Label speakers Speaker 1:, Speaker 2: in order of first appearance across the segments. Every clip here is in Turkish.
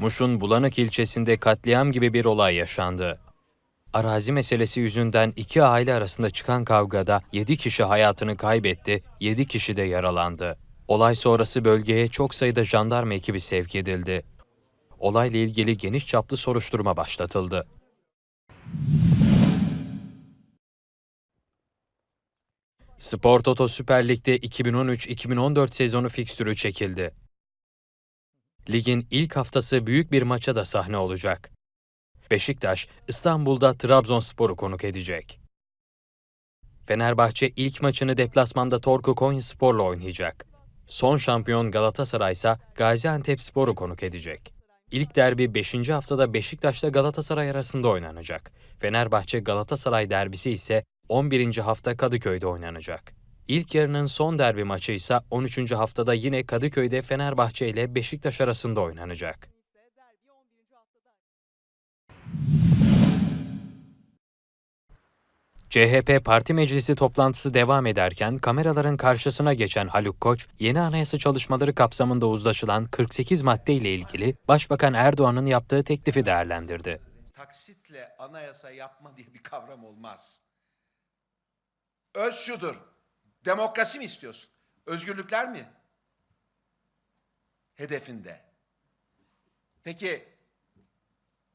Speaker 1: Muş'un Bulanık ilçesinde katliam gibi bir olay yaşandı. Arazi meselesi yüzünden iki aile arasında çıkan kavgada 7 kişi hayatını kaybetti, 7 kişi de yaralandı. Olay sonrası bölgeye çok sayıda jandarma ekibi sevk edildi. Olayla ilgili geniş çaplı soruşturma başlatıldı. Spor Toto Süper Lig'de 2013-2014 sezonu fikstürü çekildi. Ligin ilk haftası büyük bir maça da sahne olacak. Beşiktaş, İstanbul'da Trabzonspor'u konuk edecek. Fenerbahçe ilk maçını deplasmanda Torku Konyaspor'la oynayacak. Son şampiyon Galatasaray ise Gaziantepspor'u konuk edecek. İlk derbi 5. haftada Beşiktaş'la Galatasaray arasında oynanacak. Fenerbahçe Galatasaray derbisi ise 11. hafta Kadıköy'de oynanacak. İlk yarının son derbi maçı ise 13. haftada yine Kadıköy'de Fenerbahçe ile Beşiktaş arasında oynanacak. CHP Parti Meclisi toplantısı devam ederken kameraların karşısına geçen Haluk Koç, yeni anayasa çalışmaları kapsamında uzlaşılan 48 madde ile ilgili Başbakan Erdoğan'ın yaptığı teklifi değerlendirdi.
Speaker 2: taksitle anayasa yapma diye bir kavram olmaz. Öz şudur. Demokrasi mi istiyorsun? Özgürlükler mi? Hedefinde. Peki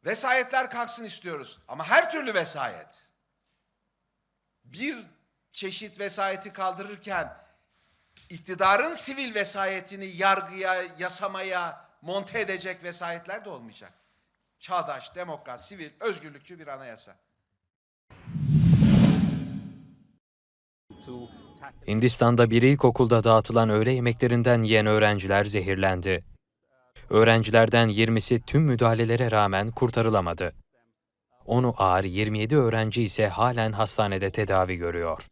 Speaker 2: vesayetler kalksın istiyoruz ama her türlü vesayet. Bir çeşit vesayeti kaldırırken iktidarın sivil vesayetini yargıya, yasamaya monte edecek vesayetler de olmayacak çağdaş, demokrat, sivil, özgürlükçü bir anayasa.
Speaker 1: Hindistan'da bir ilkokulda dağıtılan öğle yemeklerinden yiyen öğrenciler zehirlendi. Öğrencilerden 20'si tüm müdahalelere rağmen kurtarılamadı. Onu ağır 27 öğrenci ise halen hastanede tedavi görüyor.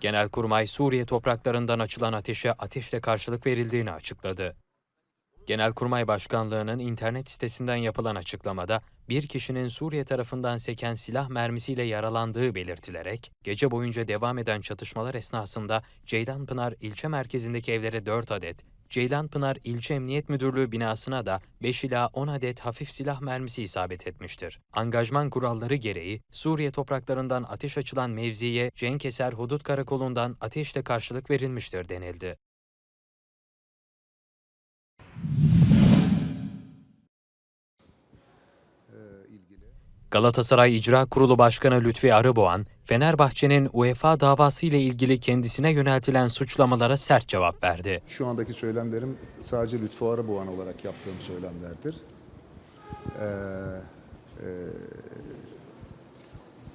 Speaker 1: Genelkurmay Suriye topraklarından açılan ateşe ateşle karşılık verildiğini açıkladı. Genelkurmay Başkanlığı'nın internet sitesinden yapılan açıklamada bir kişinin Suriye tarafından seken silah mermisiyle yaralandığı belirtilerek gece boyunca devam eden çatışmalar esnasında Ceylanpınar ilçe merkezindeki evlere 4 adet, Ceylanpınar İlçe Emniyet Müdürlüğü binasına da 5 ila 10 adet hafif silah mermisi isabet etmiştir. Angajman kuralları gereği Suriye topraklarından ateş açılan mevziye Cenkeser Hudut Karakolu'ndan ateşle karşılık verilmiştir denildi. Galatasaray İcra Kurulu Başkanı Lütfi Arıboğan, Fenerbahçe'nin UEFA davası ile ilgili kendisine yöneltilen suçlamalara sert cevap verdi.
Speaker 3: Şu andaki söylemlerim sadece Lütfü Arıboğan olarak yaptığım söylemlerdir. Ee, e,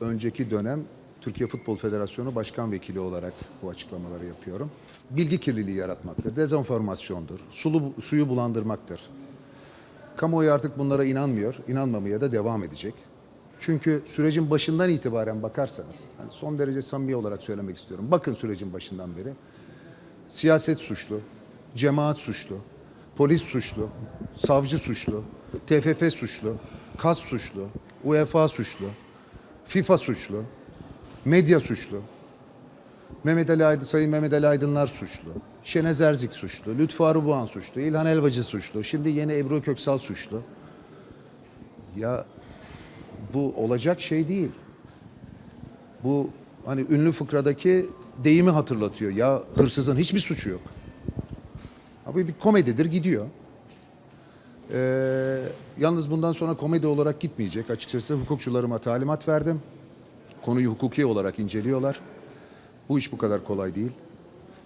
Speaker 3: önceki dönem Türkiye Futbol Federasyonu Başkan Vekili olarak bu açıklamaları yapıyorum. Bilgi kirliliği yaratmaktır, dezenformasyondur, sulu, suyu bulandırmaktır. Kamuoyu artık bunlara inanmıyor, inanmamaya da devam edecek. Çünkü sürecin başından itibaren bakarsanız, hani son derece samimi olarak söylemek istiyorum. Bakın sürecin başından beri siyaset suçlu, cemaat suçlu, polis suçlu, savcı suçlu, TFF suçlu, KAS suçlu, UEFA suçlu, FIFA suçlu, medya suçlu, Mehmet Ali Aydın, Sayın Mehmet Ali Aydınlar suçlu, Şenez Erzik suçlu, Lütfü Arıboğan suçlu, İlhan Elvacı suçlu, şimdi yeni Ebru Köksal suçlu. Ya bu olacak şey değil. Bu hani ünlü fıkradaki deyimi hatırlatıyor. Ya hırsızın hiçbir suçu yok. Abi bir komedidir gidiyor. Ee, yalnız bundan sonra komedi olarak gitmeyecek. Açıkçası hukukçularıma talimat verdim. Konuyu hukuki olarak inceliyorlar. Bu iş bu kadar kolay değil.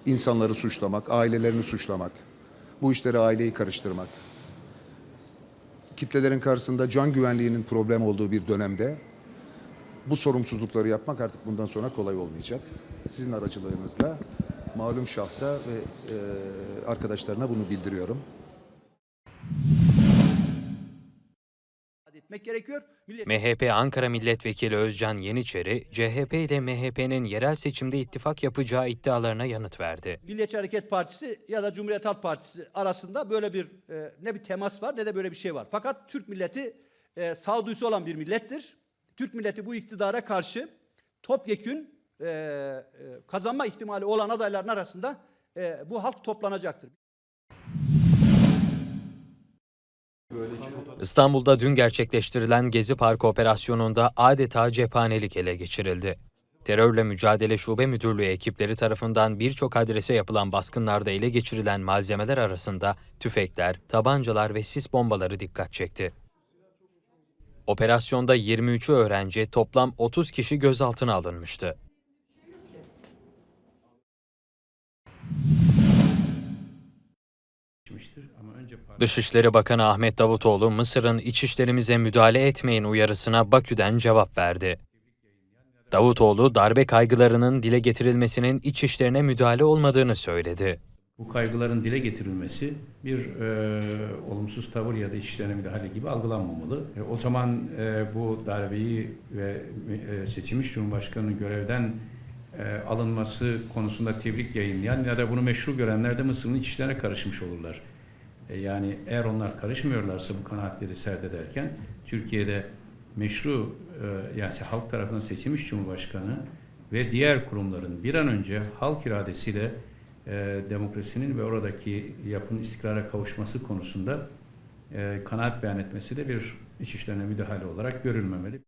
Speaker 3: İnsanları suçlamak, ailelerini suçlamak, bu işleri aileyi karıştırmak, kitlelerin karşısında can güvenliğinin problem olduğu bir dönemde bu sorumsuzlukları yapmak artık bundan sonra kolay olmayacak. Sizin aracılığınızla malum şahsa ve e, arkadaşlarına bunu bildiriyorum.
Speaker 4: Etmek gerekiyor. Millet
Speaker 1: MHP Ankara Milletvekili Özcan Yeniçeri, CHP ile MHP'nin yerel seçimde ittifak yapacağı iddialarına yanıt verdi.
Speaker 4: Milliyetçi Hareket Partisi ya da Cumhuriyet Halk Partisi arasında böyle bir e, ne bir temas var ne de böyle bir şey var. Fakat Türk milleti e, sağduyusu olan bir millettir. Türk milleti bu iktidara karşı topyekün e, e, kazanma ihtimali olan adayların arasında e, bu halk toplanacaktır.
Speaker 1: İstanbul'da dün gerçekleştirilen Gezi Parkı operasyonunda adeta cephanelik ele geçirildi. Terörle Mücadele Şube Müdürlüğü ekipleri tarafından birçok adrese yapılan baskınlarda ele geçirilen malzemeler arasında tüfekler, tabancalar ve sis bombaları dikkat çekti. Operasyonda 23 öğrenci, toplam 30 kişi gözaltına alınmıştı. Dışişleri Bakanı Ahmet Davutoğlu, Mısır'ın iç işlerimize müdahale etmeyin uyarısına Bakü'den cevap verdi. Davutoğlu, darbe kaygılarının dile getirilmesinin iç işlerine müdahale olmadığını söyledi.
Speaker 5: bu kaygıların dile getirilmesi bir e, olumsuz tavır ya da işlerine müdahale gibi algılanmamalı. E, o zaman e, bu darbeyi ve e, seçilmiş Cumhurbaşkanı'nın görevden e, alınması konusunda tebrik yayınlayan ya da bunu meşru görenler de Mısır'ın iç işlerine karışmış olurlar. E, yani eğer onlar karışmıyorlarsa bu kanaatleri serdederken Türkiye'de meşru e, yani halk tarafından seçilmiş Cumhurbaşkanı ve diğer kurumların bir an önce halk iradesiyle e, demokrasinin ve oradaki yapının istikrara kavuşması konusunda e, kanaat beyan etmesi de bir iç işlerine müdahale olarak görülmemeli.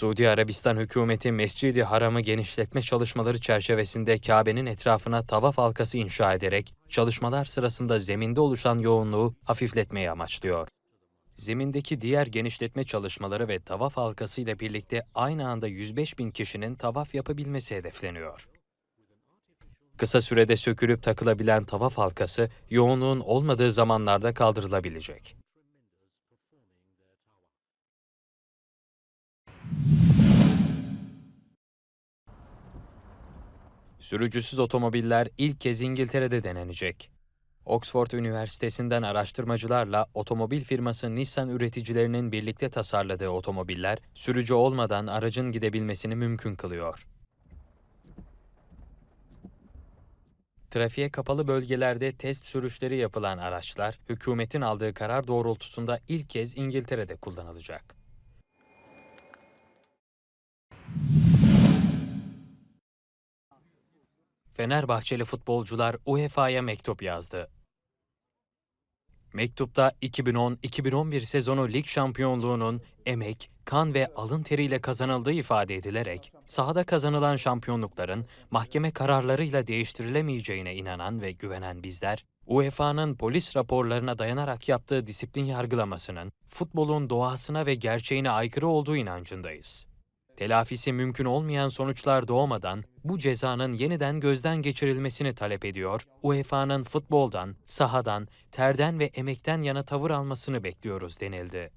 Speaker 1: Suudi Arabistan hükümeti Mescid-i Haram'ı genişletme çalışmaları çerçevesinde Kabe'nin etrafına tavaf halkası inşa ederek çalışmalar sırasında zeminde oluşan yoğunluğu hafifletmeyi amaçlıyor. Zemindeki diğer genişletme çalışmaları ve tavaf halkası ile birlikte aynı anda 105 bin kişinin tavaf yapabilmesi hedefleniyor. Kısa sürede sökülüp takılabilen tavaf halkası yoğunluğun olmadığı zamanlarda kaldırılabilecek. Sürücüsüz otomobiller ilk kez İngiltere'de denenecek. Oxford Üniversitesi'nden araştırmacılarla otomobil firması Nissan üreticilerinin birlikte tasarladığı otomobiller, sürücü olmadan aracın gidebilmesini mümkün kılıyor. Trafiğe kapalı bölgelerde test sürüşleri yapılan araçlar, hükümetin aldığı karar doğrultusunda ilk kez İngiltere'de kullanılacak. Fenerbahçeli futbolcular UEFA'ya mektup yazdı. Mektupta 2010-2011 sezonu lig şampiyonluğunun emek, kan ve alın teriyle kazanıldığı ifade edilerek, sahada kazanılan şampiyonlukların mahkeme kararlarıyla değiştirilemeyeceğine inanan ve güvenen bizler, UEFA'nın polis raporlarına dayanarak yaptığı disiplin yargılamasının futbolun doğasına ve gerçeğine aykırı olduğu inancındayız. Telafisi mümkün olmayan sonuçlar doğmadan bu cezanın yeniden gözden geçirilmesini talep ediyor, UEFA'nın futboldan, sahadan, terden ve emekten yana tavır almasını bekliyoruz denildi.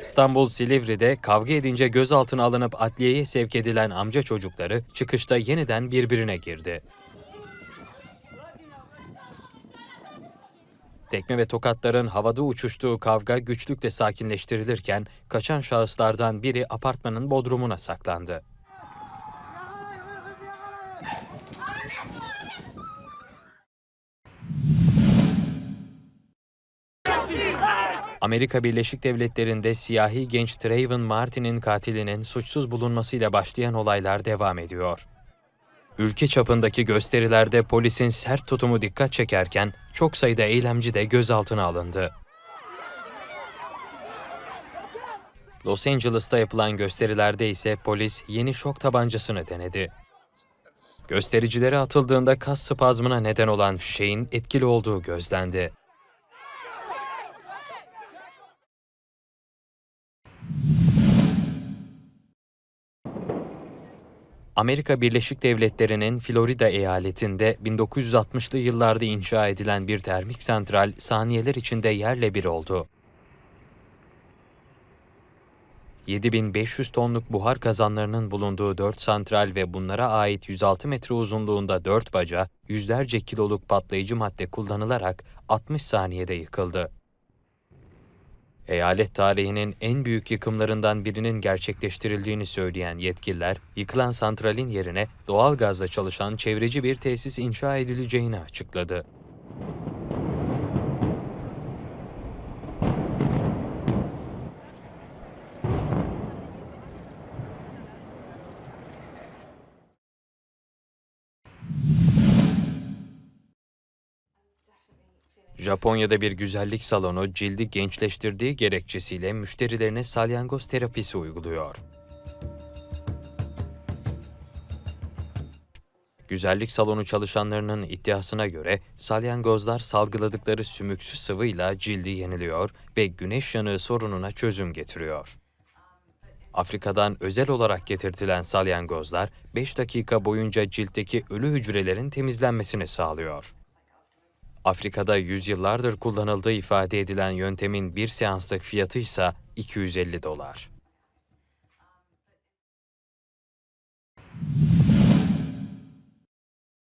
Speaker 1: İstanbul Silivri'de kavga edince gözaltına alınıp adliyeye sevk edilen amca çocukları çıkışta yeniden birbirine girdi. Tekme ve tokatların havada uçuştuğu kavga güçlükle sakinleştirilirken kaçan şahıslardan biri apartmanın bodrumuna saklandı. Amerika Birleşik Devletleri'nde siyahi genç Trayvon Martin'in katilinin suçsuz bulunmasıyla başlayan olaylar devam ediyor. Ülke çapındaki gösterilerde polisin sert tutumu dikkat çekerken çok sayıda eylemci de gözaltına alındı. Los Angeles'ta yapılan gösterilerde ise polis yeni şok tabancasını denedi. Göstericilere atıldığında kas spazmına neden olan fişeğin etkili olduğu gözlendi. Amerika Birleşik Devletleri'nin Florida eyaletinde 1960'lı yıllarda inşa edilen bir termik santral saniyeler içinde yerle bir oldu. 7500 tonluk buhar kazanlarının bulunduğu 4 santral ve bunlara ait 106 metre uzunluğunda 4 baca, yüzlerce kiloluk patlayıcı madde kullanılarak 60 saniyede yıkıldı. Eyalet tarihinin en büyük yıkımlarından birinin gerçekleştirildiğini söyleyen yetkililer, yıkılan santralin yerine doğal gazla çalışan çevreci bir tesis inşa edileceğini açıkladı. Japonya'da bir güzellik salonu cildi gençleştirdiği gerekçesiyle müşterilerine salyangoz terapisi uyguluyor. Güzellik salonu çalışanlarının iddiasına göre salyangozlar salgıladıkları sümüksüz sıvıyla cildi yeniliyor ve güneş yanığı sorununa çözüm getiriyor. Afrika'dan özel olarak getirtilen salyangozlar 5 dakika boyunca ciltteki ölü hücrelerin temizlenmesini sağlıyor. Afrika'da yüzyıllardır kullanıldığı ifade edilen yöntemin bir seanslık fiyatı ise 250 dolar.